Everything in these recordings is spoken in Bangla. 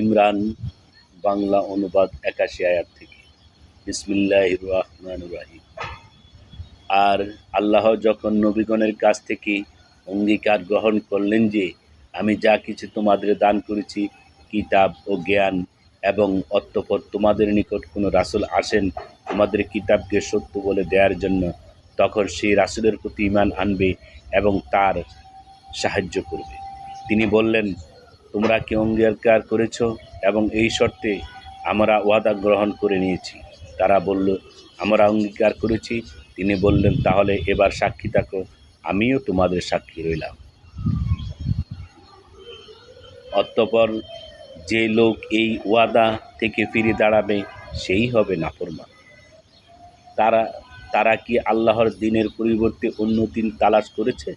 ইমরান, বাংলা অনুবাদ একাশি আয়াত থেকে। বিসমিল্লাহ রহমান রাহিম। আর আল্লাহ যখন নবীগণের কাছ থেকে অঙ্গীকার গ্রহণ করলেন যে, আমি যা কিছু তোমাদের দান করেছি, কিতাব ও জ্ঞান এবং অতঃপর তোমাদের নিকট কোনো রাসুল আসেন তোমাদের কিতাবকে সত্য বলে দেওয়ার জন্য, তখন সেই রাসূলের প্রতি ইমান আনবে এবং তার সাহায্য করবে। তিনি বললেন তোমরা কি অঙ্গীকার করেছ? এবং এই শর্তে আমরা ওয়াদা গ্রহণ করে নিয়েছি। তারা বলল, আমরা অঙ্গীকার করেছি। তিনি বললেন, তাহলে এবার সাক্ষী থাকো, আমিও তোমাদের সাক্ষী রইলাম। অতঃপর যে লোক এই ওয়াদা থেকে ফিরে দাঁড়াবে, সেই হবে নাফরমান। তারা তারা কি আল্লাহর দিনের পরিবর্তে অন্য দিন তালাশ করেছে?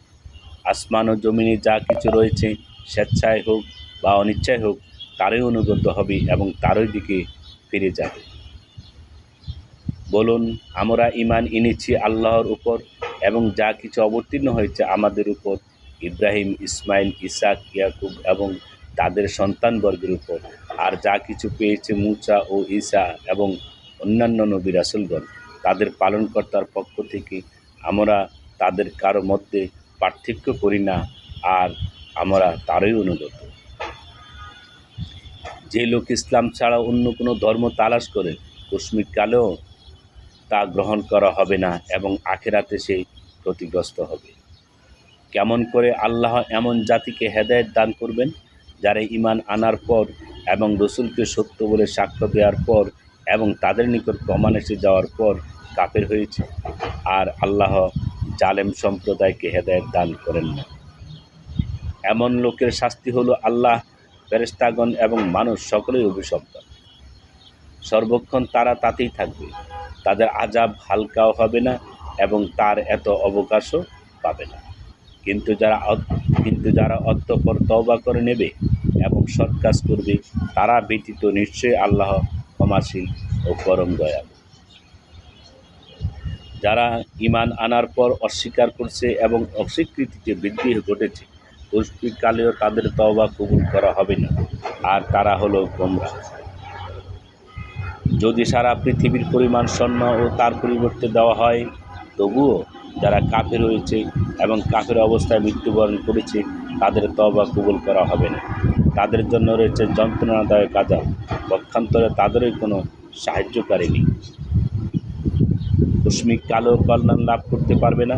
আসমান ও জমিনে যা কিছু রয়েছে, স্বেচ্ছায় হোক বা অনিচ্ছায় হোক, তারই অনুগত হবে এবং তারই দিকে ফিরে যাবে। বলুন, আমরা ইমান এনেছি আল্লাহর উপর এবং যা কিছু অবতীর্ণ হয়েছে আমাদের উপর, ইব্রাহিম, ইসমাইল, ইসাক, ইয়াকুব এবং তাদের সন্তানবর্গের উপর। আর যা কিছু পেয়েছে মুচা ও ঈসা এবং অন্যান্য নবী রাসুলগণ, তাদের পালনকর্তার পক্ষ থেকে আমরা তাদের কারও মধ্যে পার্থক্য করি না, আর আমরা তারই অনুগত। যে লোক ইসলাম ছাড়া অন্য কোনো ধর্ম তালাশ করে কালেও তা গ্রহণ করা হবে না এবং আখেরাতে সে ক্ষতিগ্রস্ত হবে। কেমন করে আল্লাহ এমন জাতিকে হেদায়েত দান করবেন, যারা ইমান আনার পর এবং রসুলকে সত্য বলে সাক্ষ্য দেওয়ার পর এবং তাদের নিকট প্রমাণ এসে যাওয়ার পর কাপের হয়েছে? আর আল্লাহ জালেম সম্প্রদায়কে হেদায়েত দান করেন না। এমন লোকের শাস্তি হলো আল্লাহ ফেরেস্তাগণ এবং মানুষ সকলেই অভিশপ্ত। সর্বক্ষণ তারা তাতেই থাকবে। তাদের আজাব হালকাও হবে না এবং তার এত অবকাশও পাবে না। কিন্তু যারা কিন্তু যারা অত্যপর তওবা করে নেবে এবং সৎ কাজ করবে, তারা ব্যতীত নিশ্চয়ই আল্লাহ ক্ষমাশীল ও পরম দয়ালু। যারা ইমান আনার পর অস্বীকার করছে এবং অস্বীকৃতিতে বৃদ্ধি ঘটেছে কালেও তাদের তওবা কবুল করা হবে না। আর তারা হলো গোমরা। যদি সারা পৃথিবীর পরিমাণ স্বর্ণ ও তার পরিবর্তে দেওয়া হয়, তবুও যারা কাফের হয়েছে এবং কাফের অবস্থায় মৃত্যুবরণ করেছে, তাদের তবা কবুল করা হবে না। তাদের জন্য রয়েছে যন্ত্রণাদায়ক আজাব। পক্ষান্তরে তাদেরই কোনো সাহায্যকারী নেই। কশ্মিক কালো কল্যাণ লাভ করতে পারবে না।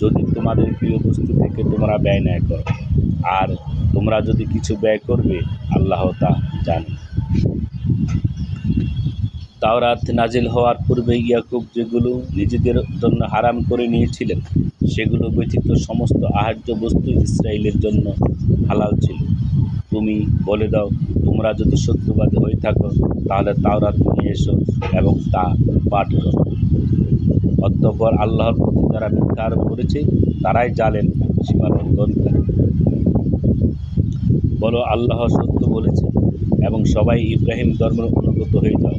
যদি তোমাদের প্রিয় বস্তু থেকে তোমরা ব্যয় ন্যায় করো। আর তোমরা যদি কিছু ব্যয় করবে, আল্লাহ তা জানে। তাওরাত নাজিল হওয়ার পূর্বে ইয়াকুব যেগুলো নিজেদের জন্য হারাম করে নিয়েছিলেন, সেগুলো ব্যতীত সমস্ত আহার্য বস্তু ইসরায়েলের জন্য হালাল ছিল। তুমি বলে দাও তোমরা যদি সত্যবাদী হয়ে থাকো, তাহলে তাওরাত নিয়ে এসো এবং তা পাঠ করো। অতঃপর আল্লাহর প্রতি যারা মিথ্যা আরোপ করেছে, তারাই জালেন সীমালঙ্ঘনকারী বলো, আল্লাহ সত্য বলেছে, এবং সবাই ইব্রাহিম ধর্মের অনুগত হয়ে যাও।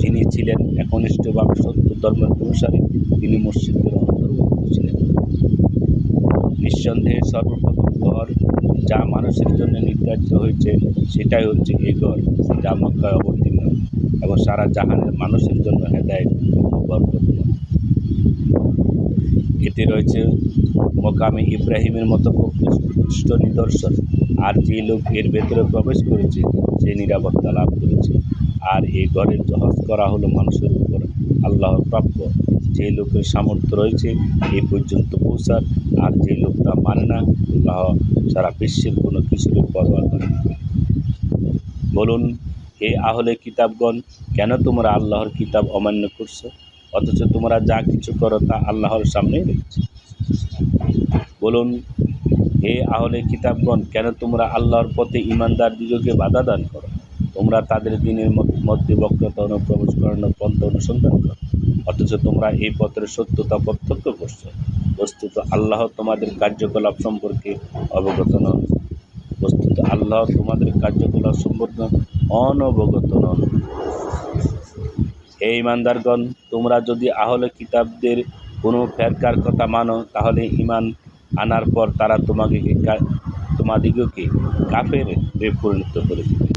যিনি ছিলেন একনিষ্ঠভাবে সত্য ধর্মের অনুসারী, তিনি মসজিদের অন্তর্ভুক্ত ছিলেন। নিঃসন্দেহে সর্বপ্রথম ঘর যা মানুষের জন্য নির্ধারিত হয়েছে, সেটাই হচ্ছে এই ঘর, যা মক্কায় অবতীর্ণ। এবং সারা জাহানের মানুষের জন্য হেদায়ত এতে রয়েছে মকামে ইব্রাহিমের মতো প্রকৃষ্ট নিদর্শন। আর যে লোক এর ভেতরে প্রবেশ করেছে, সে নিরাপত্তা লাভ করেছে। আর এই ঘরের জহজ করা হলো মানুষের উপর। আল্লাহর প্রাপ্য। যে লোকের সামর্থ্য রয়েছে, এ পর্যন্ত পৌঁছার আর যে লোকটা মানে না আল্লাহ সারা বিশ্বের কোনো কিছুর পরোয়া করে বলুন, হে আহলে কিতাবগণ, কেন তোমরা আল্লাহর কিতাব অমান্য করছ? অথচ তোমরা যা কিছু করো তা আল্লাহর সামনেই রয়েছে। বলুন, হে আহলে কিতাবগণ, কেন তোমরা আল্লাহর পথে ইমানদার দিগকে বাধা দান করো? তোমরা তাদের দিনের মধ্যে বক্রতা অনুপ্রবেশ করানোর পন্থ অনুসন্ধান করো। অথচ তোমরা এই পথের সত্যতা প্রত্যক্ষ করছ। বস্তুত আল্লাহ তোমাদের কার্যকলাপ সম্পর্কে অবগত নন। বস্তুত আল্লাহ তোমাদের কার্যকলাপ সম্পর্কে অনবগত নন। হে ইমানদারগণ, তোমরা যদি আহলে কিতাবদের কোনো ফেরকার কথা মানো, তাহলে ইমান আনার পর তারা তোমাকে তোমাদিগকে কাফের পরিণত করে দেবে।